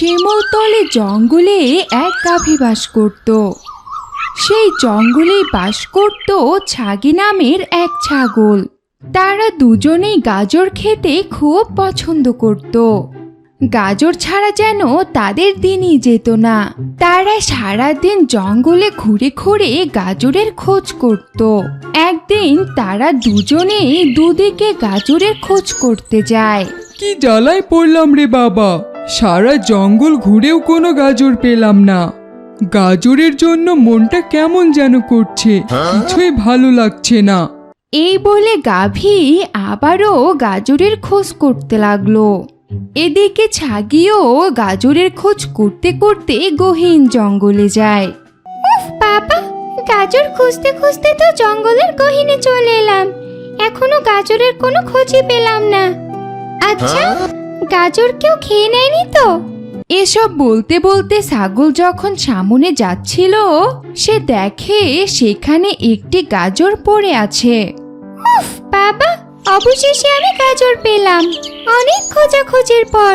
শিমুলতলে জঙ্গলে এক গাভী বাস করত। সেই জঙ্গলেই বাস করত ছাগি নামের এক ছাগল। তারা দুজনেই গাজর খেতে খুব পছন্দ করত। গাজর ছাড়া যেন তাদের দিনই যেত না। তারা সারাদিন জঙ্গলে ঘুরে ঘুরে গাজরের খোঁজ করত। একদিন তারা দুজনেই দুদিকে গাজরের খোঁজ করতে যায়। কি জ্বালায় পড়লাম রে বাবা? সারা জঙ্গল ঘুরেও কোনো গাজর পেলাম না। গাজরের জন্য মনটা কেমন যেন করছে, কিছুই ভালো লাগছে না। এই বলে গাভী আবারও গাজরের খোঁজ করতে লাগল। এদিকে ছাগিও গাজরের খোঁজ করতে করতে গহীন জঙ্গলে যায়। উফ বাবা, গাজর খুঁজতে খুঁজতে তো জঙ্গলের গহীনে চলে এলাম। এখনও গাজরের কোনো খোঁজই পেলাম না। আচ্ছা গাজর কেউ খেয়ে নেয়নি তো? এসব বলতে বলতে ছাগল যখন সামনে যাচ্ছিল সে দেখে সেখানে একটি গাজর পড়ে আছে। উফ বাবা অবশেষে আমি গাজর পেলাম। অনেক খোঁজাখুঁজির পর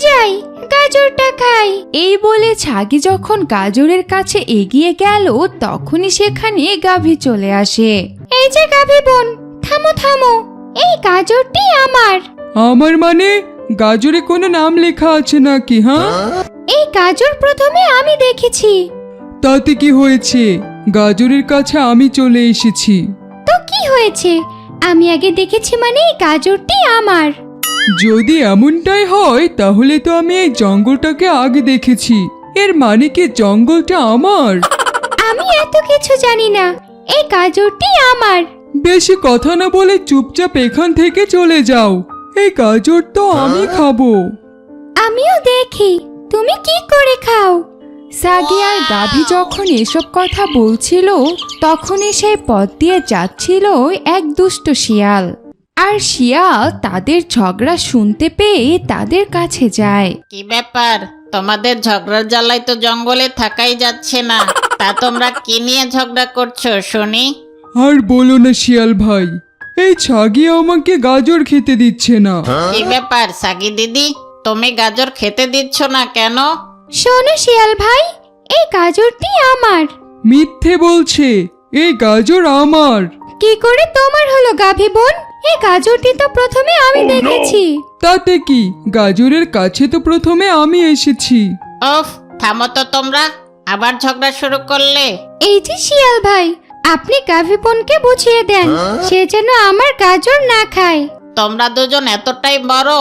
যাই গাজরটা খাই। এই বলে ছাগি যখন গাজরের কাছে এগিয়ে গেল তখনই সেখানে গাভী চলে আসে। এই যে গাভী বোন থামো থামো এই গাজরটি আমার। আমার মানে? গাজরে কোনো নাম লেখা আছে নাকি হ্যাঁ? এই গাজর প্রথমে আমি দেখেছি। তাতে কি হয়েছে? গাজরের কাছে আমি চলে এসেছি। তো কি হয়েছে? আমি আগে দেখেছি মানে এই গাজরটি আমার। যদি এমনটাই হয় তাহলে তো আমি এই জঙ্গলটাকে আগে দেখেছি। এর মানে কি জঙ্গলটা আমার? আমি এত কিছু জানি না। এই গাজরটি আমার। বেশি কথা না বলে চুপচাপ এখান থেকে চলে যাও। এই গাজর তো আমি খাব। আমিও দেখি তুমি কি করে খাও? সাগি আর গাভী যখন এসব কথা বলছিল তখনই সেই পথ দিয়ে যাচ্ছিল এক দুষ্ট শিয়াল। আর শিয়াল তাদের ঝগড়া শুনতে পেয়ে তাদের কাছে যায়। কি ব্যাপার? তোমাদের ঝগড়ার জ্বালায় তো জঙ্গলে থাকাই যাচ্ছে না। তা তোমরা কি নিয়ে ঝগড়া করছ শুনি? আর বলো না শিয়াল ভাই এই ছাগি আমাকে গাজর খেতে দিচ্ছে না। কি ব্যাপার সাগি দিদি? তুমি গাজর খেতে দিচ্ছ না কেন? শোনো শিয়াল ভাই এই গাজরটি আমার। মিথ্যে বলছে এই গাজর আমার। কি করে তোমার হলো গাভী বোন? এই গাজরটি তো প্রথমে আমি দেখেছি। তাতে কি? গাজরের কাছে তো প্রথমে আমি এসেছি। ওফ থামো তো তোমরা আবার ঝগড়া শুরু করলে। এই যে শিয়াল ভাই আপনি গাভী বোনকে বুঝিয়ে দেন সে যেন আমার গাজর না খায়। তোমরা দুজন এতটাই বড়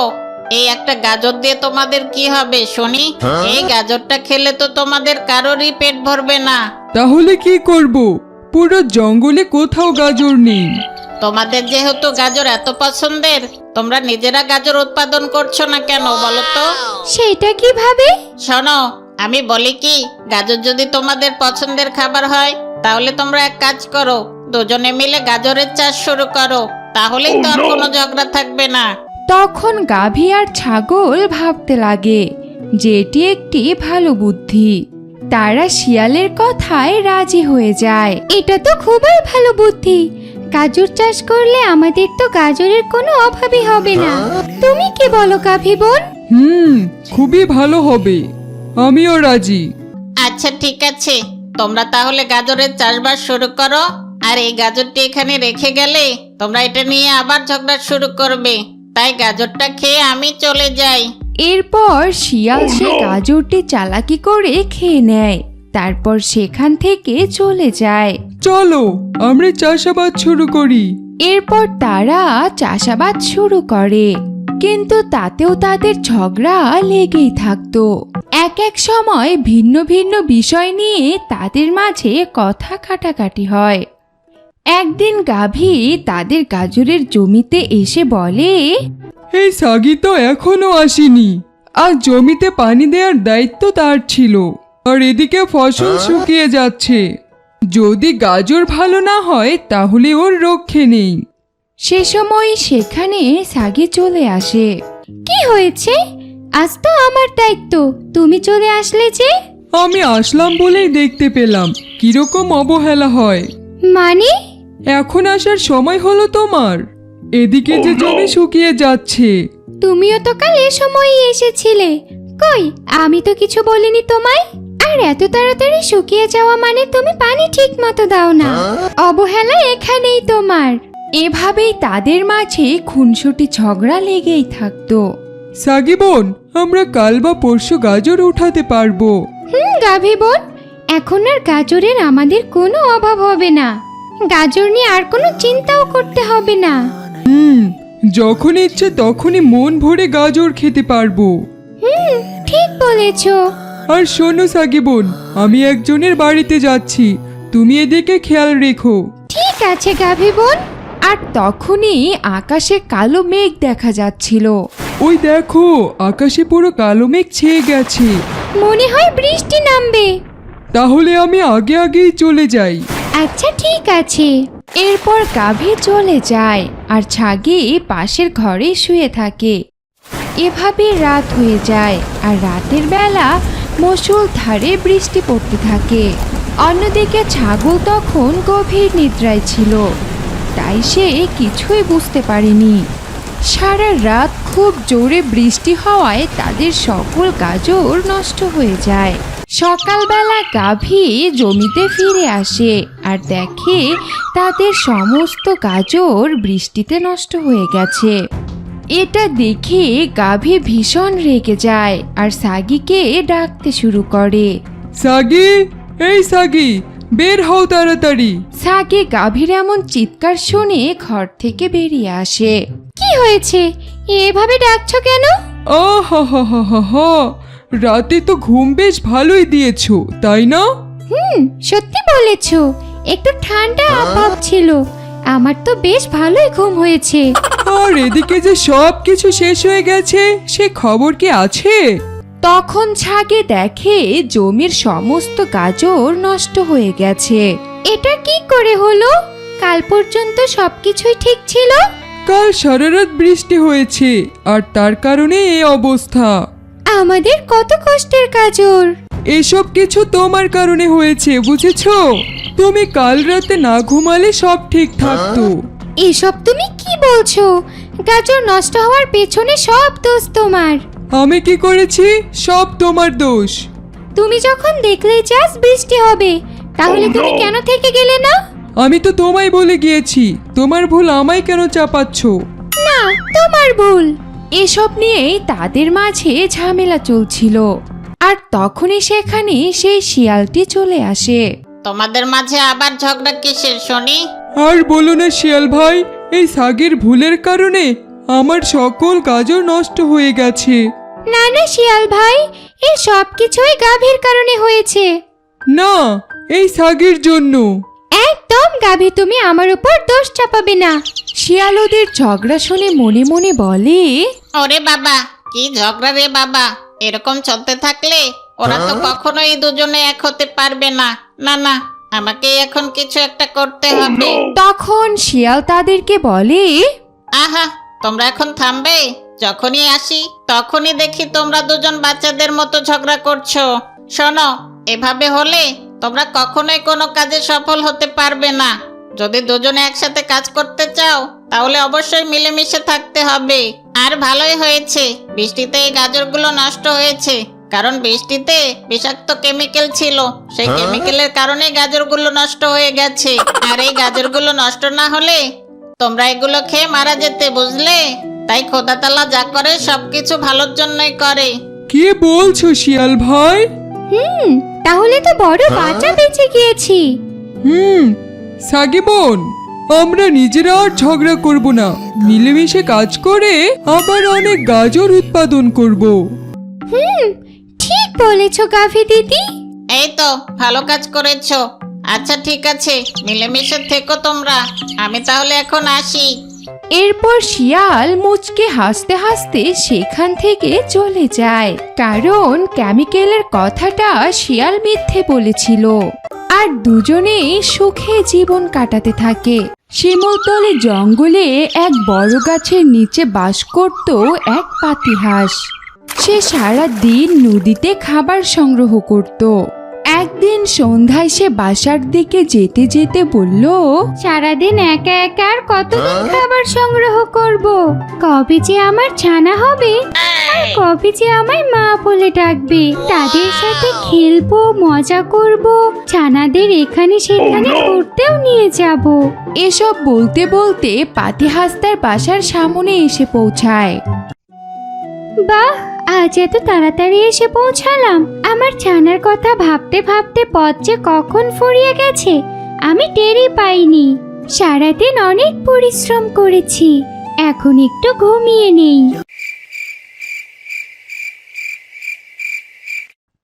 এই একটা গাজর দিয়ে তোমাদের কি হবে শুনি? এই গাজরটা খেলে তো তোমাদের কারোরই পেট ভরবে না। তাহলে কি করব? পুরো জঙ্গলে কোথাও গাজর নেই। তোমাদের যেহেতু গাজর এত পছন্দের তোমরা নিজেরা গাজর উৎপাদন করছ না কেন বলো তো? সেটা কীভাবে? শোনো আমি বলি কি গাজর যদি তোমাদের পছন্দের খাবার হয় তাহলে তোমরা এক কাজ করো দুজনে মিলে গাজরের চাষ শুরু করো তাহলেই তো আর কোনো ঝগড়া থাকবে না। তখন গাভী আর ছাগল ভাবতে লাগে যে এটি একটি ভালো বুদ্ধি। তারা শিয়ালের কথায় রাজি হয়ে যায়। এটা তো খুবই ভালো বুদ্ধি। গাজর চাষ করলে আমাদের তো গাজরের কোনো অভাবই হবে না। তুমি কি বলো গাভী বোন? হুম খুবই ভালো হবে। আমিও রাজি। আচ্ছা ঠিক আছে। তোমরা তাহলে গাজরের চাষবাস শুরু করো আর এই গাজরটি এখানে রেখে গেলে তোমরা এটা নিয়ে আবার ঝগড়া শুরু করবে। তাই গাজরটা খেয়ে আমি চলে যাই। এরপর শিয়াল সে গাজরটি চালাকি করে খেয়ে নেয়। তারপর সেখান থেকে চলে যায়। চলো আমরা চাষাবাদ শুরু করি। এরপর তারা চাষাবাদ শুরু করে। কিন্তু তাতেও তাদের ঝগড়া লেগেই থাকতো। এক এক সময় ভিন্ন ভিন্ন বিষয় নিয়ে তাদের মাঝে কথা কাটাকাটি হয়। একদিন গাভী তাদের গাজরের জমিতে এসে বলে এই সাগি তো এখনও আসেনি। আর জমিতে পানি দেওয়ার দায়িত্ব তার ছিল। আর এদিকে ফসল শুকিয়ে যাচ্ছে। যদি গাজর ভালো না হয় তাহলে ওর রক্ষে নেই। সে সময় সেখানে সাগি চলে আসে। কি হয়েছে? আজ তো আমার দায়িত্ব। তুমি চলে আসলে যে? আমি আসলাম বলেই দেখতে পেলাম। কীরকম অবহেলা হয়? মানে? এখন আসার সময় হলো তোমার। এদিকে যে জমি শুকিয়ে যাচ্ছে। তুমিও তো কাল এ সময়ই এসেছিলে। কই আমি তো কিছু বলিনি তোমায়? আর এত তাড়াতাড়ি শুকিয়ে যাওয়া মানে তুমি পানি ঠিক মতো দাও না। অবহেলা এখানেই তোমার। এভাবেই তাদের মাঝে খুনসুটি ঝগড়া লেগেই থাকতো। সাগি বোন আমরা কাল বা পরশু গাজর উঠাতে পারব। হুম গাভী বোন এখন আর গাজরের আমাদের কোনো অভাব হবে না। গাজর নিয়ে আর কোনো চিন্তাও করতে হবে না। হুম যখন ইচ্ছে তখনই মন ভরে গাজর খেতে পারব। হুম ঠিক বলেছ। আর শোনো সাগি বোন আমি একজনের বাড়িতে যাচ্ছি। তুমি এদিকে খেয়াল রেখো। ঠিক আছে গাভী বোন আর তখনই আকাশে কালো মেঘ দেখা যাচ্ছিল। ওই দেখো আকাশে পুরো কালো মেঘ ছেয়ে গেছে। মনে হয় বৃষ্টি নামবে। তাহলে আমি আগে আগেই চলে যাই। আচ্ছা ঠিক আছে। এরপর গাভী চলে যায় আর ছাগি পাশের ঘরে শুয়ে থাকে। এভাবে রাত হয়ে যায় আর রাতের বেলা মসুল ধারে বৃষ্টি পড়তে থাকে। অন্যদিকে ছাগল তখন গভীর নিদ্রায় ছিল। তাই সে কিছুই বুঝতে পারেনি। সারা রাত খুব জোরে বৃষ্টি হওয়ায় তাদের সকল গাজর নষ্ট হয়ে যায়। সকালবেলা গাভী জমিতে ফিরে আসে আর দেখে তাদের সমস্ত গাজর বৃষ্টিতে নষ্ট হয়ে গেছে। এটা দেখে গাভী ভীষণ রেগে যায় আর সাগিকে ডাকতে শুরু করে। সাগি? এই সাগি! বের হও তাড়াতাড়ি। সাগি গাভীর এমন চিৎকার শুনে ঘর থেকে বেরিয়ে আসে। কি হয়েছে? এভাবে ডাকছো কেন? আহ হা হা হা হা রাতে তো ঘুম বেশ ভালোই দিয়েছ তাই না? হুম সত্যি বলেছ। একটু ঠান্ডা আবহাওয়া ছিল। আমার তো বেশ ভালোই ঘুম হয়েছে। আর এদিকে যে সব কিছু শেষ হয়ে গেছে সে খবর কি আছে? তখন ছাগে দেখে জমির সমস্ত গাজর নষ্ট হয়ে গেছে। এটা কি করে হলো? কাল পর্যন্ত সবকিছুই ঠিক ছিল? কাল সারা রাত বৃষ্টি হয়েছে আর তার কারণে এই অবস্থা। আমাদের কত কষ্টের গাজর। এসব কিছু তোমার কারণে হয়েছে বুঝেছ? তুমি কাল রাতে না ঘুমালে সব ঠিক থাকতো। এসব তুমি কি বলছো? গাজর নষ্ট হওয়ার পেছনে সব দোষ তোমার। আমি কি করেছি? সব তোমার দোষ। তুমি যখন দেখলেই চাস বৃষ্টি হবে তাহলে তুমি কেন থেকে গেলে না? আমি তো তোমায় বলে গিয়েছি তোমার ভুল আমায় কেন চাপাচ্ছ? না তোমার ভুল। এসব নিয়েই তাদের মাঝে ঝামেলা চলছিল। আর তখনই সেখানে সেই শিয়ালটি চলে আসে। তোমাদের মাঝে আবার ঝগড়া কিসের শুনি আর বলো না শিয়াল ভাই এই সাগের ভুলের কারণে আমার সকল গাজর নষ্ট হয়ে গেছে। না না শিয়াল ভাই এই সব কিছুই গাভীর কারণে হয়েছে। না এই সাগের জন্য। একদম গাভী তুমি আমার উপর দোষ চাপাবে না। শিয়াল ওদের ঝগড়া শুনে মনে মনে বলে ওরে বাবা কি ঝগড়া রে বাবা। এরকম চলতে থাকলে ওরা তো কখনোই দুজনে এক হতে পারবে না। না না আমাকে এখন কিছু একটা করতে হবে। তখন শিয়াল তাদেরকে বলে আহা তোমরা এখন থামবে? যখনই আসি তখনই দেখি তোমরা দুজন বাচ্চাদের মতো ঝগড়া করছ। শোনো এভাবে হলে তোমরা কখনোই কোনো কাজে সফল হতে পারবে না। যদি দুজনে একসাথে কাজ করতে চাও তাহলে অবশ্যই মিলেমিশে থাকতে হবে। আর ভালোই হয়েছে বৃষ্টিতে এই গাজরগুলো নষ্ট হয়েছে। কারণ বৃষ্টিতে বিষাক্ত কেমিক্যাল ছিল সেই কেমিক্যালের কারণে গাজরগুলো নষ্ট হয়ে গেছে। আর এই গাজরগুলো নষ্ট না হলে তোমরা এগুলো খেয়ে মারা যেতে বুঝলে? তাই খোদা তালা যা করে সবকিছু ভালোর জন্যই করে। কি বলছো শিয়াল ভাই? হুম তাহলে তো বড় বাচ্চা বেঁচে গিয়েছি। হুম সাগি বোন আমরা নিজেরা আর ঝগড়া করব না। মিলেমিশে কাজ করে আবার অনেক গাজর উৎপাদন করব। হুম ঠিক বলেছ গাভী দিদি। এই তো ভালো কাজ করেছ। আচ্ছা ঠিক আছে। মিলেমিশে থেকো তোমরা। আমি তাহলে এখন আসি। এরপর শিয়াল মুচকে হাসতে হাসতে সেখান থেকে চলে যায়। কারণ কেমিক্যালের কথাটা শিয়াল মিথ্যে বলেছিল। আর দুজনেই সুখে জীবন কাটাতে থাকে। শিমুলতলে জঙ্গলে এক বড় গাছের নিচে বাস করত এক পাতিহাঁস। সে সারা দিন নদীতে খাবার সংগ্রহ করত। একদিন সন্ধ্যায় সে বাসার দিকে যেতে যেতে বলল সারাদিন একা একা আর কতদিন খাবার সংগ্রহ করব? কবে যে আমার ছানা হবে? আর কবে যে আমায় মা বলে ডাকবে? তাদের সাথে খেলব মজা করব ছানাদের এখানে সেখানে ঘুরতেও নিয়ে যাব। এসব বলতে বলতে তার বাসার সামনে এসে পৌঁছায়। বাহ, আজ এত তাড়াতাড়ি এসে পৌঁছালাম। আমার ছানার কথা ভাবতে ভাবতে পথ যে কখন ফুরিয়ে গেছে, আমি টেরই পাইনি। সারাদিন অনেক পরিশ্রম করেছি, এখন একটু ঘুমিয়ে নেই।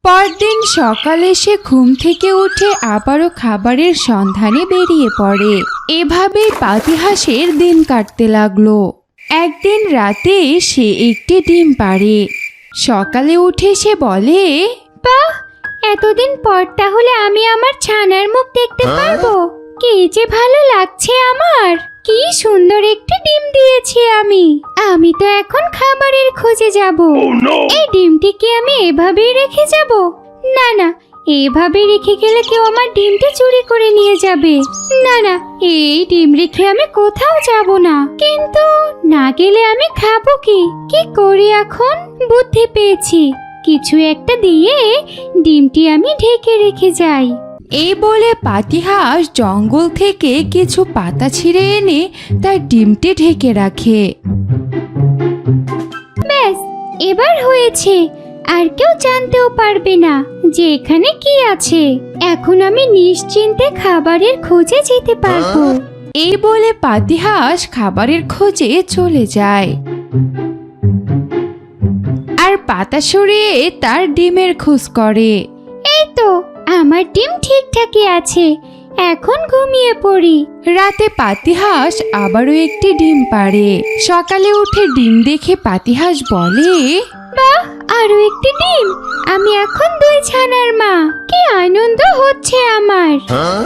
পরদিন সকালে সে ঘুম থেকে উঠে আবারও খাবারের সন্ধানে বেরিয়ে পড়ে। এভাবেই পাতিহাসের দিন কাটতে লাগল। একদিন রাতে সে একটি ডিম পাড়ে। সকালে উঠে সে বলে বাহ এতদিন পর তাহলে আমি আমার ছানার মুখ দেখতে পারব। কি যে ভালো লাগছে আমার। কি সুন্দর একটি ডিম দিয়েছি আমি। আমি তো এখন খাবারের খোঁজে যাব। এই ডিমটি কি আমি এভাবেই রেখে যাব। না না এভাবে রেখে গেলে কেউ আমার ডিমটা চুরি করে নিয়ে যাবে। না না এই ডিম রেখে আমি কোথাও যাব না। কিন্তু না গেলে আমি খাব কি? কি করি এখন? বুদ্ধি পেয়েছি। কিছু একটা দিয়ে ডিমটি আমি ঢেকে রেখে যাই। এই বলে পাতিহাঁস জঙ্গল থেকে কিছু পাতা ছিঁড়ে এনে তার ডিমটি ঢেকে রাখে। ব্যাস এবার হয়েছে। আর কেউ জানতেও পারবে না যে এখানে কি আছে। এখন আমি নিশ্চিন্তে খাবারের খোঁজে যেতে পারব। এই বলে পাতিহাঁস খাবারের খোঁজে চলে যায়। আর পাতা সরিয়ে তার ডিমের খোঁজ করে। এই তো আমার ডিম ঠিকঠাকই আছে। এখন ঘুমিয়ে পড়ি। রাতে পাতিহাঁস আবারও একটি ডিম পাড়ে। সকালে উঠে ডিম দেখে পাতিহাঁস বলে বাহ আরও একটি ডিম। আমি এখন দুই ছানার মা। কি আনন্দ হচ্ছে আমার।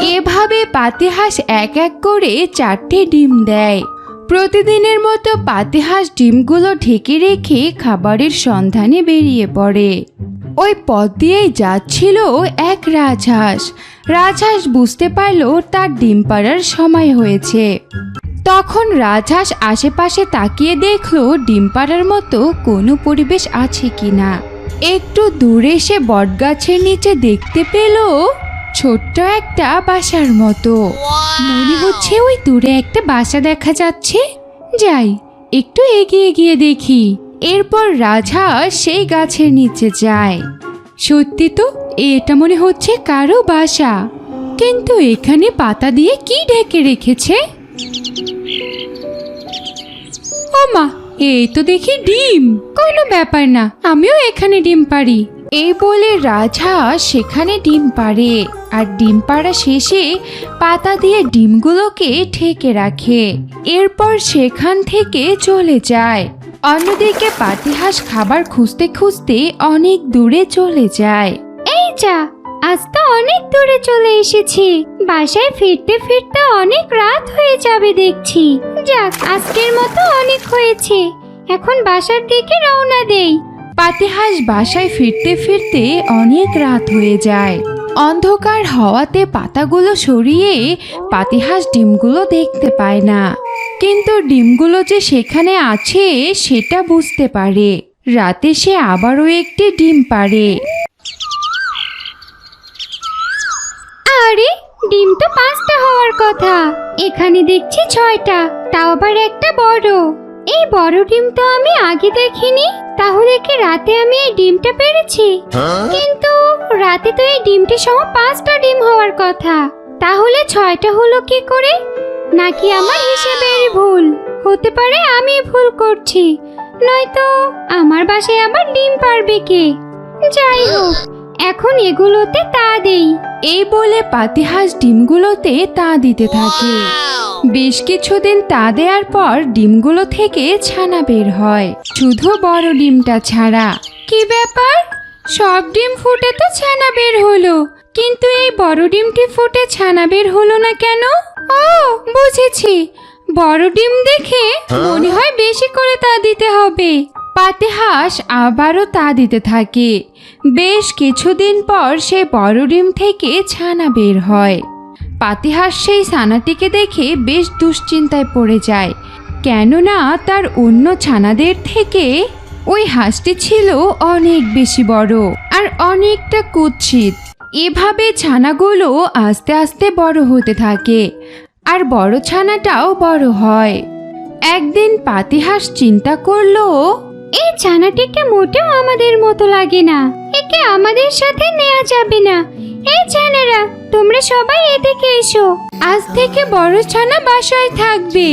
এভাবে পাতিহাঁস এক এক করে চারটে ডিম দেয়। প্রতিদিনের মতো পাতিহাঁস ডিমগুলো ঢেকে রেখে খাবারের সন্ধানে বেরিয়ে পড়ে। ওই পথ দিয়েই যাচ্ছিল এক রাজহাঁস। রাজহাঁস বুঝতে পারল তার ডিম পাড়ার সময় হয়েছে। তখন রাজহাঁস আশেপাশে তাকিয়ে দেখল ডিম পাড়ার মতো কোনো পরিবেশ আছে কি না একটু দূরে সে বটগাছের নিচে দেখতে পেল ছোট্ট একটা বাসার মতো। মনে হচ্ছে ওই দূরে একটা বাসা দেখা যাচ্ছে। যাই একটু এগিয়ে গিয়ে দেখি। এরপর রাজহাঁস সেই গাছের নিচে যায়। সত্যি তো এটা মনে হচ্ছে কারও বাসা। কিন্তু এখানে পাতা দিয়ে কি ঢেকে রেখেছে? ও মা, এই তো দেখি ডিম। কোনো ব্যাপার না, আমিও এখানে ডিম পারি এই বলে রাজহাঁস সেখানে ডিম পাড়ে, আর ডিম পাড়া শেষে পাতা দিয়ে ডিমগুলোকে ঠেকে রাখে। এরপর সেখান থেকে চলে যায়। অন্যদিকে পাতিহাঁস খাবার খুঁজতে খুঁজতে অনেক দূরে চলে যায়। এই যা আজ তো অনেক দূরে চলে এসেছি। বাসায় ফিরতে ফিরতে অনেক রাত হয়ে যাবে দেখছি। যাক, আজকের মতো অনেক হয়েছে। এখন বাসার দিকে রওনা দেই। পাতিহাঁস বাসায় ফিরতে ফিরতে অনেক রাত হয়ে যায়। অন্ধকার হওয়াতে পাতাগুলো সরিয়ে পাতিহাঁস ডিমগুলো দেখতে পায় না। কিন্তু ডিমগুলো যে সেখানে আছে, সেটা বুঝতে পারে। রাতে সে আবারও একটি ডিম পাড়ে। আরে ডিম তো পাঁচটা হওয়ার কথা। এখানে দেখছি ছয়টা তাও আবার একটা বড়। এই বড় ডিম তো আমি আগে দেখিনি। তাহলে কি রাতে আমি এই ডিমটা পেরেছি? কিন্তু রাতে তো এই ডিমটি সহ পাঁচটা ডিম হওয়ার কথা। তাহলে ছয়টা হলো কি করে? নাকি আমার হিসেবের ভুল? হতে পারে আমি ভুল করছি। নয়তো আমার বাসায় আবার ডিম পারবে কে? যাই হোক এখন এগুলোতে তা দেই। এই বলে পাতিহাঁস ডিমগুলোতে তা দিতে থাকে। বেশ কিছুদিন তা দেওয়ার পর ডিমগুলো থেকে ছানা বের হয়। শুধু বড় ডিমটা ছাড়া। কি ব্যাপার? সব ডিম ফুটে তো ছানা বের হলো। কিন্তু এই বড় ডিমটি ফুটে ছানা বের হলো না কেন? ও বুঝেছি। বড় ডিম দেখে মনে হয় বেশি করে তা দিতে হবে। পাতে হাঁস আবারও তা দিতে থাকে। বেশ কিছুদিন পর সে বড় ডিম থেকে ছানা বের হয়। পাতিহাঁস সেই ছানাটিকে দেখে বেশ দুশ্চিন্তায় পড়ে যায়। কেননা তার অন্য ছানাদের থেকে ওই হাঁসটি ছিল অনেক বেশি বড় আর অনেকটা কুৎসিত। এভাবে ছানাগুলো আস্তে আস্তে বড় হতে থাকে আর বড় ছানাটাও বড় হয়। একদিন পাতিহাঁস চিন্তা করল এই ছানাটিকে মোটেও আমাদের মতো লাগে না। একে আমাদের সাথে নেওয়া যাবে না। এই ছানারা, তোমরা সবাই এদিকে এসো। আজ থেকে বড় ছানা বাসায় থাকবে।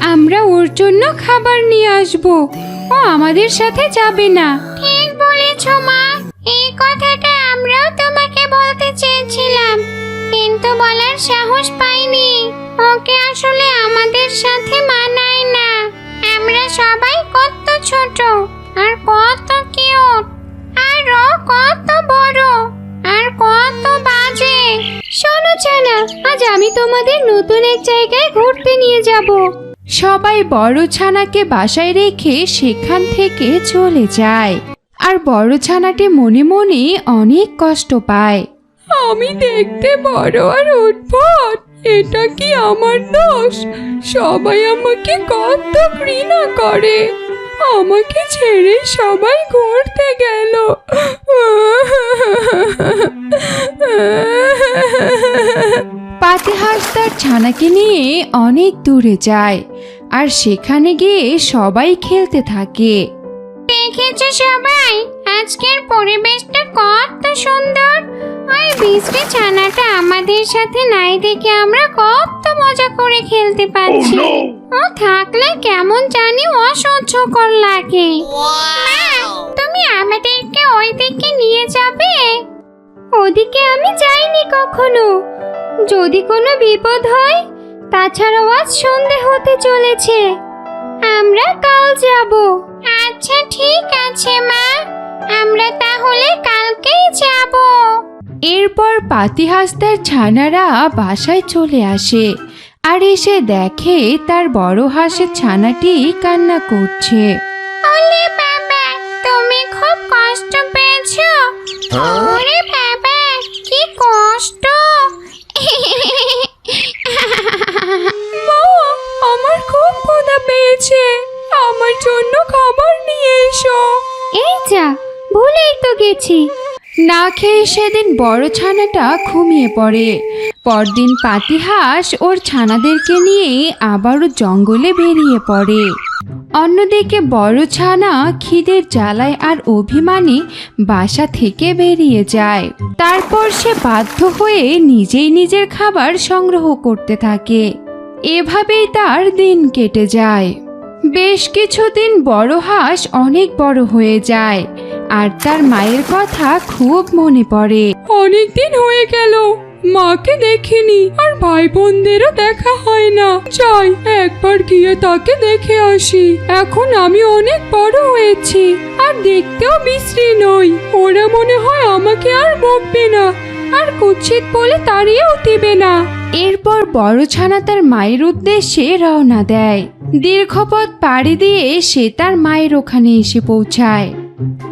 আমরা ওর জন্য খাবার নিয়ে আসব। ও আমাদের সাথে যাবে না। ঠিক বলেছ, মা। এই কথাটা আমরাও তোমাকে বলতে চেয়েছিলাম। কিন্তু বলার সাহস পাইনি। ওকে আসলে আমাদের সাথে যাব। সবাই বড় ছানাকে বাসায় রেখে সেখান থেকে চলে যায়। আর বড় ছানাটি মনে মনে অনেক কষ্ট পায়। আমি দেখতে বড় আর উদ্ভট, এটা কি আমার দোষ? সবাই আমাকে কত ঘৃণা করে। আমাকে ছেড়ে সবাই ঘুরতে গেল। পাতিহাঁস তার ছানাকে নিয়ে অনেক দূরে যায় আর সেখানে গিয়ে সবাই খেলতে থাকে। দেখেছ সবাই? আজকের পরিবেশটা কত সুন্দর! ওই বৃষ্টি ছানাটা আমাদের সাথে নাই দেখে আমরা কত মজা করে খেলতে পারছি। ও থাকলে কেমন জানি অসহ্যকর লাগে। তুমি আমাদেরকে ওই দিকে নিয়ে যাবে? ওদিকে আমি যাইনি কখনো। যদি কোনো বিপদ হয় তাছাড়াও আজ সন্ধে হতে চলেছে। আমরা কাল যাব। আচ্ছা ঠিক আছে মা। আমরা তাহলে কালকেই যাব। এরপর পাতিহাঁস তার ছানারা বাসায় চলে আসে আর এসে দেখে তার বড় হাঁসের ছানাটি কান্না করছে। ওলে বাবা তুমি খুব কষ্ট পেয়েছ। ওরে বাবা কি কষ্ট। মা আমার খুব ক্ষুধা পেয়েছে। আমার জন্য খাবার নিয়ে এসো। এই যা ভুলেই তো গেছি। না খেয়ে সেদিন বড় ছানাটা ঘুমিয়ে পড়ে। পরদিন পাতিহাঁস ওর ছানাদেরকে নিয়ে আবারও জঙ্গলে বেরিয়ে পড়ে। অন্যদিকে বড় ছানা খিদের জ্বালায় আর অভিমানে বাসা থেকে বেরিয়ে যায়। তারপর সে বাধ্য হয়ে নিজেই নিজের খাবার সংগ্রহ করতে থাকে। এভাবেই তার দিন কেটে যায়। বেশ কিছুদিন বড় হাঁস অনেক বড় হয়ে যায়, আর তার মায়ের কথা খুব মনে পড়ে। অনেক দিন হয়ে গেল। মাকে দেখিনি আর ভাই বোনদেরও দেখা হয় না। যাই, একবার গিয়ে তাকে দেখে আসি। এখন আমি অনেক বড় হয়েছি আর দেখতেও বিশ্রী নই। ওরা মনে হয় আমাকে আর বকবে না আর কুচ্ছিত বলে তাড়িয়েও দিবে না। এরপর বড় ছানা তার মায়ের উদ্দেশ্যে রওনা দেয়। দীর্ঘপথ পাড়ি দিয়ে সে তার মায়ের ওখানে এসে পৌঁছায়।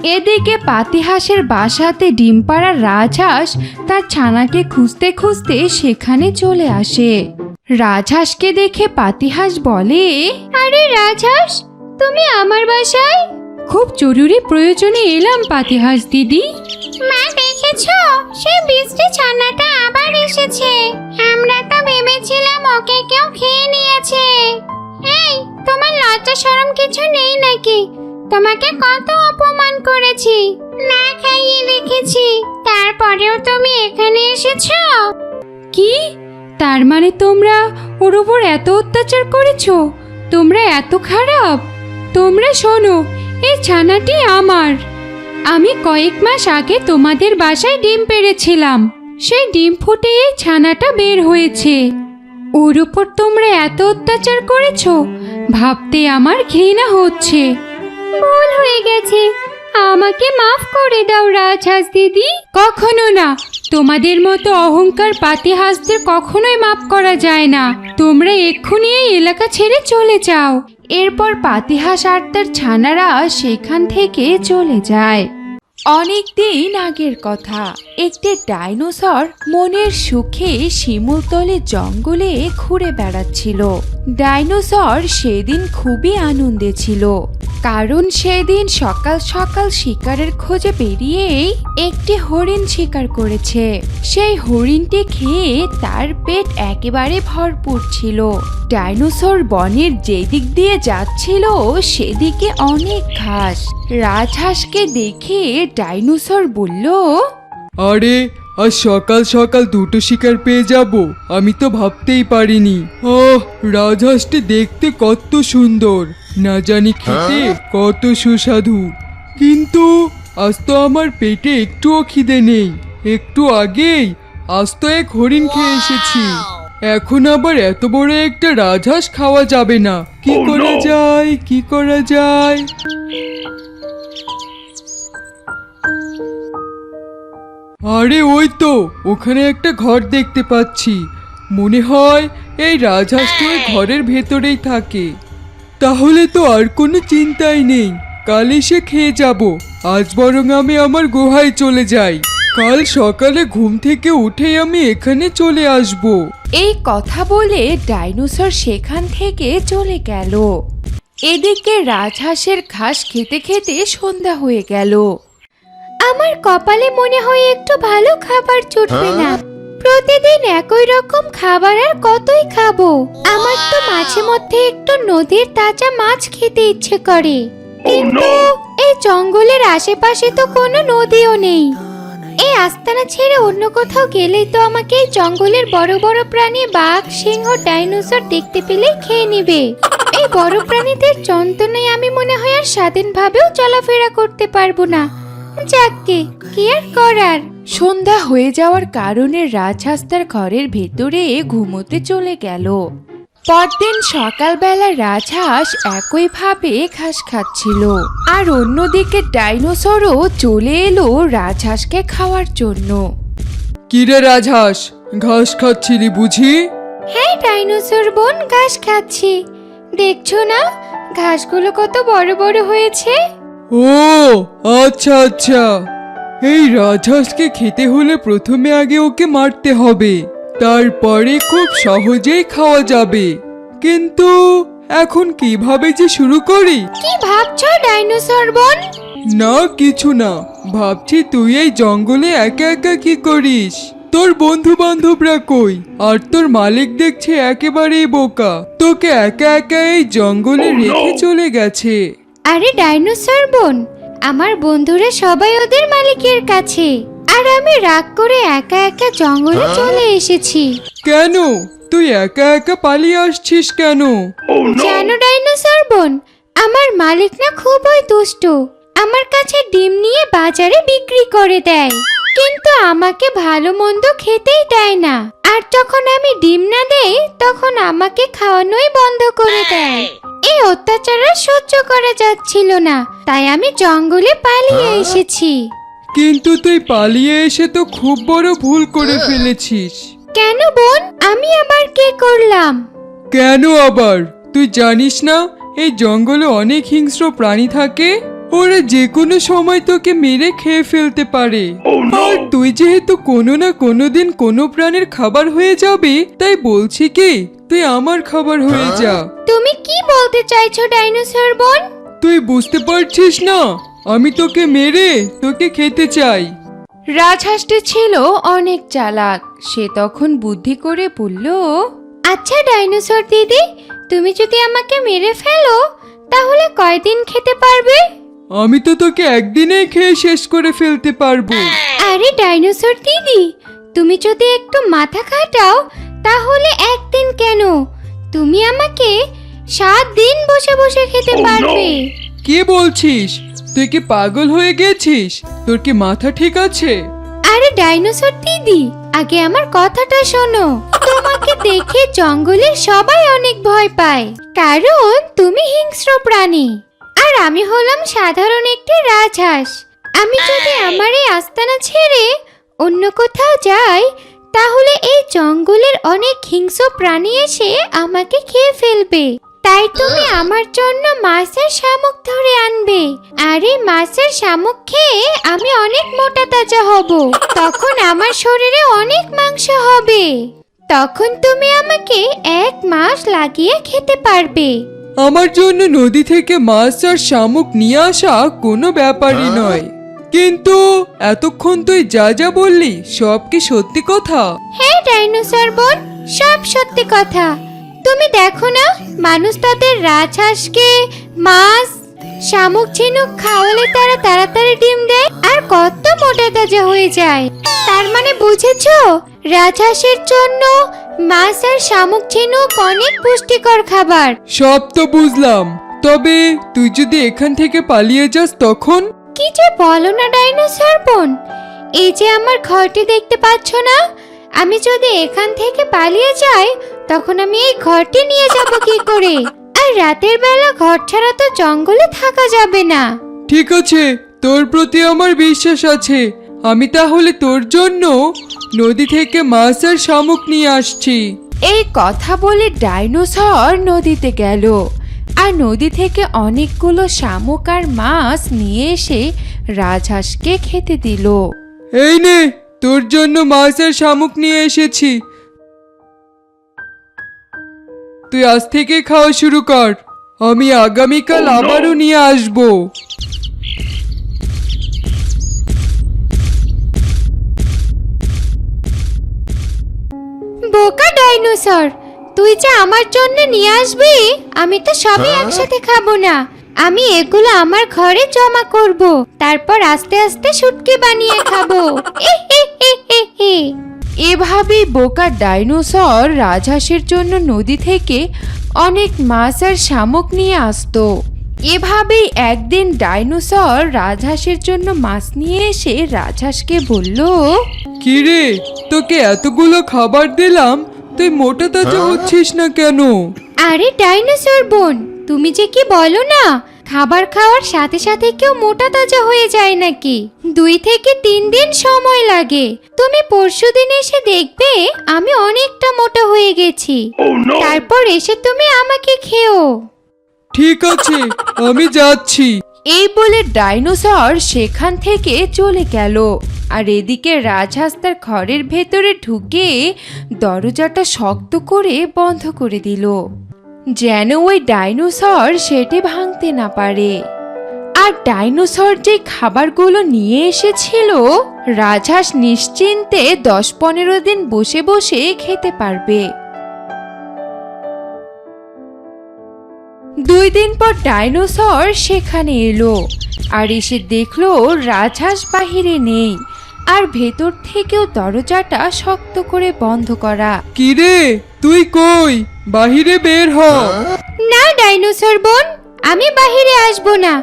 এদিকে পাতিহাঁসের বাসাতে ডিম পাড়ার রাজহাঁস তার ছানাকে খুঁজতে খুঁজতে সেখানে চলে আসে। রাজহাঁসকে দেখে পাতিহাঁস বলে আরে রাজহাঁস তুমি আমার বাসায়? খুব জরুরি প্রয়োজনে এলাম পাতিহাঁস দিদি। মা দেখেছ? সেই বৃষ্টি ছানাটা আবার এসেছে। আমরা তো ভেবেছিলাম ওকে কেউ খেয়ে নিয়েছে। এই তোমার লজ্জা শরম কিছু নেই নাকি? তোমাকে কত অপমান করেছি। না খাইয়ে রেখেছি। তারপরেও তুমি এখানে এসেছ? কি? তার মানে তোমরা ওর উপর এত অত্যাচার করেছ? তোমরা এত খারাপ? তোমরা শোনো, এই ছানাটি আমার। আমি কয়েক মাস আগে তোমাদের বাসায় ডিম পেড়েছিলাম। সেই ডিম ফুটে এই ছানাটা বের হয়েছে। ওর উপর তোমরা এত অত্যাচার করেছ, ভাবতে আমার ঘৃণা হচ্ছে। ভুল হয়ে গেছে। আমাকে মাফ করে দাও রাজহাঁস দিদি। কখনো না। তোমাদের মতো অহংকার পাতিহাসদের কখনোই মাফ করা যায় না। তোমরা এক্ষুনি এই এলাকা ছেড়ে চলে যাও। এরপর পাতিহাস আর তার ছানারা সেখান থেকে চলে যায়। অনেক দিন আগের কথা। একটি ডাইনোসর মনের সুখে শিমুলতলে জঙ্গলে ঘুরে বেড়াচ্ছিল। ডাইনোসর সেদিন খুবই আনন্দে ছিল, কারণ সেদিন সকাল সকাল শিকারের খোঁজে বেরিয়েই একটি হরিণ শিকার করেছে। সেই হরিণটি খেয়ে তার পেট একেবারে ভরপুর ছিল। ডাইনোসর বনের যেদিক দিয়ে যাচ্ছিল, সেদিকে অনেক ঘাস। রাজহাঁসকে দেখে ডাইনোসর বলল আরে আজ সকাল সকাল দুটো শিকার পেয়ে যাব। আমি তো ভাবতেই পারিনি। ওহ রাজহাঁসটি দেখতে কত সুন্দর। না জানি খেতে কত সুস্বাদু। কিন্তু আজ তো আমার পেটে একটুও খিদে নেই। একটু আগেই আজ তো এক হরিণ খেয়ে এসেছি। এখন আবার এত বড় একটা রাজহাঁস খাওয়া যাবে না। কি করা যায়? কি করা যায়? আরে ওই তো ওখানে একটা ঘর দেখতে পাচ্ছি। মনে হয় এই রাজহাঁসটি ওই ঘরের ভেতরেই থাকে। তাহলে তো আর কোনো চিন্তাই নেই কাল এসে খেয়ে যাব। আজ বরং আমি আমার গুহায় চলে যাই। কাল সকালে ঘুম থেকে উঠেই আমি এখানে চলে আসব। এই কথা বলে ডাইনোসর সেখান থেকে চলে গেল। এদিকে রাজহাঁসের ঘাস খেতে খেতে সন্ধ্যা হয়ে গেল। আমার কপালে মনে হয় একটু ভালো খাবার জুটবে না। প্রতিদিন একই রকম খাবার আর কতই খাব? আমার তো মাঝে মধ্যে একটু নদীর তাজা মাছ খেতে ইচ্ছে করে। কিন্তু এই জঙ্গলের আশেপাশে তো কোনো নদীও নেই। এই আস্তানা ছেড়ে অন্য কোথাও গেলেই তো আমাকে এই জঙ্গলের বড় বড় প্রাণী বাঘ সিংহ ডাইনোসর দেখতে পেলেই খেয়ে নিবে। এই বড় প্রাণীদের যন্ত্রণায় আমি মনে হয় আর স্বাধীনভাবেও চলাফেরা করতে পারব না। যাককে কি আর করার? সন্ধ্যা হয়ে যাওয়ার কারণে রাজহাঁস তার ঘরের ভেতরে ঘুমোতে চলে গেল। পরদিন সকালবেলা রাজহাঁস একইভাবে ঘাস খাচ্ছিল। আর অন্যদিকে ডাইনোসরও চলে এলো রাজহাঁসকে খাওয়ার জন্য। কিরে রাজহাঁস ঘাস খাচ্ছিলি বুঝি? হ্যাঁ ডাইনোসর বোন ঘাস খাচ্ছি। দেখছ না ঘাসগুলো কত বড় বড় হয়েছে? ও আচ্ছা আচ্ছা। এই রাজহাঁসকে খেতে হলে প্রথমে আগে ওকে মারতে হবে। তারপরে খুব সহজেই খাওয়া যাবে। কিন্তু এখন কীভাবে যে শুরু করি? কি ভাবছ ডাইনোসর বোন? না কিছু না। ভাবছি তুই এই জঙ্গলে একা একা কি করিস? তোর বন্ধু বান্ধবরা কই? আর তোর মালিক দেখছে একেবারেই বোকা। তোকে একা একা এই জঙ্গলে রেখে চলে গেছে। আরে ডাইনোসর বোন আমার বন্ধুরা সবাই ওদের মালিকের কাছে। আর আমি রাগ করে একা একা জঙ্গলে চলে এসেছি। কেন? তুই একা একা পালিয়ে আসছিস কেন? জানো ডাইনোসর বোন আমার মালিক না খুবই দুষ্ট। আমার কাছে ডিম নিয়ে বাজারে বিক্রি করে দেয়। কিন্তু আমাকে ভালো মন্দ খেতেই দেয় না। আর যখন আমি ডিম না দেই তখন আমাকে খাওয়ানোই বন্ধ করে দেয়। এই। অত্যাচার আর সহ্য করা যাচ্ছিল না তাই আমি জঙ্গলে পালিয়ে এসেছি। কিন্তু তুই পালিয়ে এসে তো খুব বড় ভুল করে ফেলেছিস। কেন বোন? আমি আবার কে করলাম? কেন আবার? তুই জানিস না এই জঙ্গলে অনেক হিংস্র প্রাণী থাকে। ওরা যে কোনো সময় তোকে মেরে খেয়ে ফেলতে পারে। আর তুই যেহেতু কোনো না কোনো দিন কোনো প্রাণের খাবার হয়ে যাবে তাই বলছি কি তুই আমার খাবার হয়ে যা। তুমি কি বলতে চাইছো ডাইনোসর বোন? তুই বুঝতে পারছিস না আমি তোকে মেরে তোকে খেতে চাই। রাজহাঁসটি ছিল অনেক চালাক। সে তখন বুদ্ধি করে বলল আচ্ছা ডাইনোসর দিদি তুমি যদি আমাকে মেরে ফেলো তাহলে কয়দিন খেতে পারবে? আমি তো তোকে একদিনেই খেয়ে শেষ করে ফেলতে পারব। আরে ডাইনোসর দিদি তুমি যদি একটু মাথা খাটাও তাহলে একদিন কেন? তুমি আমাকে সাত দিন বসে বসে খেতে পারবে। কি বলছিস? তুই কি পাগল হয়ে গেছিস? তোর কি মাথা ঠিক আছে? আরে ডাইনোসর দিদি আগে আমার কথাটা শোনো। তোমাকে দেখে জঙ্গলের সবাই অনেক ভয় পায় কারণ তুমি হিংস্র প্রাণী। আর আমি হলাম সাধারণ একটি রাজহাঁস। আমি যদি আমার এই আস্তানা ছেড়ে অন্য কোথাও যাই তাহলে এই জঙ্গলের অনেক হিংস্র প্রাণী এসে আমাকে খেয়ে ফেলবে। তাই তুমি আমার জন্য মাছের শামুক ধরে আনবে। আর এই মাছের শামুক খেয়ে আমি অনেক মোটা তাজা হব। তখন আমার শরীরে অনেক মাংস হবে। তখন তুমি আমাকে এক মাস লাগিয়ে খেতে পারবে। আমার জন্য নদী থেকে মাছ আর শামুক নিয়ে আসা কোনো ব্যাপারই নয়। কিন্তু এতক্ষণ তুই যা যা বললি সব কি সত্যি কথা? হ্যাঁ ডাইনোসর বোন সব সত্যি কথা। তুমি দেখো না মানুষ তাদের রাজহাঁসকে মাছ শামুক ঝিনুক খাওয়ালে তারা তাড়াতাড়ি ডিম দেয় আর কত মোটা তাজা হয়ে যায়। তার মানে বুঝেছ? রাজহাঁসের জন্য মাছ আর শামুক ঝিনুক অনেক পুষ্টিকর খাবার। সব তো বুঝলাম। তবে তুই যদি এখান থেকে পালিয়ে যাস তখন? কি যে বলো না ডাইনোসর বোন। এই যে আমার ঘরটি দেখতে পাচ্ছ না আমি যদি এখান থেকে পালিয়ে যাই তখন আমি এই ঘরটি নিয়ে যাব কি করে? আর রাতের বেলা ঘর ছাড়া তো জঙ্গলে থাকা যাবে না। ঠিক আছে তোর প্রতি আমার বিশ্বাস আছে। আমি তাহলে তোর জন্য নদী থেকে মাছ আর শামুক নিয়ে আসছি। এই কথা বলে ডাইনোসর নদীতে গেল। আর নদী থেকে অনেকগুলো শামুক আর মাছ নিয়ে এসে রাজহাঁসকে খেতে দিল। এই নে তোর জন্য মাছ আর শামুক নিয়ে এসেছি। তুই আজ থেকে খাওয়া শুরু কর। আমি আগামীকাল আবারও নিয়ে আসব। বোকা ডাইনোসর। তুই যে আমার জন্য নিয়ে আসবি আমি তো সবই একসাথে খাব না। আমি এগুলো আমার ঘরে জমা করব তারপর আস্তে আস্তে শুটকি বানিয়ে খাব। এভাবেই বোকা ডাইনোসর রাজহাঁসের জন্য নদী থেকে অনেক মাছ আর শামুক নিয়ে আসতো। এভাবেই একদিন ডাইনোসর রাজহাঁসের জন্য মাছ নিয়ে এসে রাজহাঁসকে বলল কিরে তোকে এতগুলো খাবার দিলাম তুই মোটা তাজা হচ্ছিস না কেন? আরে ডাইনোসর বোন তুমি যে কি বলো না? খাবার খাওয়ার সাথে সাথে কেউ মোটা তাজা হয়ে যায় নাকি? দুই থেকে তিন দিন সময় লাগে। তুমি পরশুদিন এসে দেখবে আমি অনেকটা মোটা হয়ে গেছি। তারপর এসে তুমি আমাকে খেও। ঠিক আছে আমি যাচ্ছি। এই বলে ডাইনোসর সেখান থেকে চলে গেল। আর এদিকে রাজহাঁস তার ঘরের ভেতরে ঢুকে দরজাটা শক্ত করে বন্ধ করে দিল। যেন ওই ডাইনোসর সেটি ভাঙতে না পারে। আর ডাইনোসর যে খাবারগুলো নিয়ে এসেছিল, রাজহাঁস নিশ্চিন্তে দশ পনেরো দিন বসে বসে খেতে পারবে। দুই দিন পর ডাইনোসর সেখানে এলো, আর এসে দেখল রাজহাঁস বাহিরে নেই। আর ভেতর থেকেও দরজাটা শক্ত করে বন্ধ করা। কিরে তুই কই? বাহিরে বের হ। না ডাইনোসর বোন আমি বাহিরে আসব না।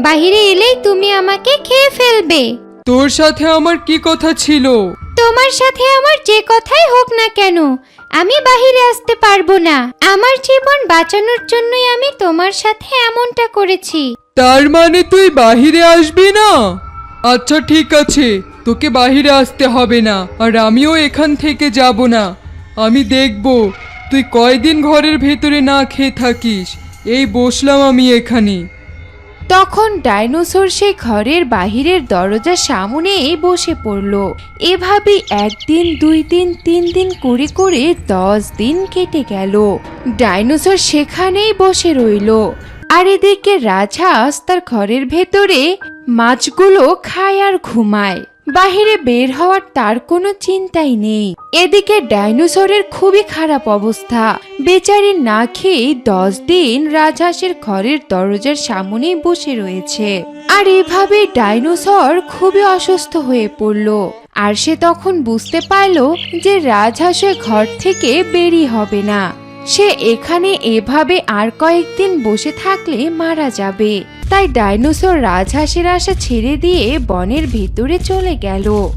বাহিরে এলেই তুমি আমাকে খেয়ে ফেলবে। তোর সাথে আমার কি কথা ছিল? তোমার সাথে আমার যে কথাই হোক না কেন আমি বাহিরে আসতে পারব না। আমার জীবন বাঁচানোর জন্যই আমি তোমার সাথে এমনটা করেছি। তার মানে তুই বাহিরে আসবি না? আচ্ছা ঠিক আছে। তোকে বাহিরে আসতে হবে না, আর আমিও এখান থেকে যাব না। আমি দেখব, তুই কয়দিন ঘরের ভেতরে না খেয়ে থাকিস, এই বসলাম আমি এখানে। তখন ডাইনোসর সে ঘরের বাহিরের দরজার সামনেই বসে পড়ল। এভাবে একদিন, দুই দিন, তিন দিন করে করে দশ দিন কেটে গেল। ডাইনোসর সেখানেই বসে রইল। আর এদিকে রাজহাঁস তার ঘরের ভেতরে মাছগুলো খায় আর ঘুমায়। বাহিরে বের হওয়ার তার কোনো চিন্তাই নেই। এদিকে ডাইনোসরের খুবই খারাপ অবস্থা। বেচারি না খেয়ে দশ দিন রাজহাঁসের ঘরের দরজার সামনেই বসে রয়েছে। আর এভাবে ডাইনোসর খুবই অসুস্থ হয়ে পড়ল। আর সে তখন বুঝতে পারল যে রাজহাঁসের ঘর থেকে বেরি হবে না। সে এখানে এভাবে আর কয়েকদিন বসে থাকলে মারা যাবে। তাই ডাইনোসর রাজহাঁসের আশা ছেড়ে দিয়ে বনের ভেতরে চলে গেল।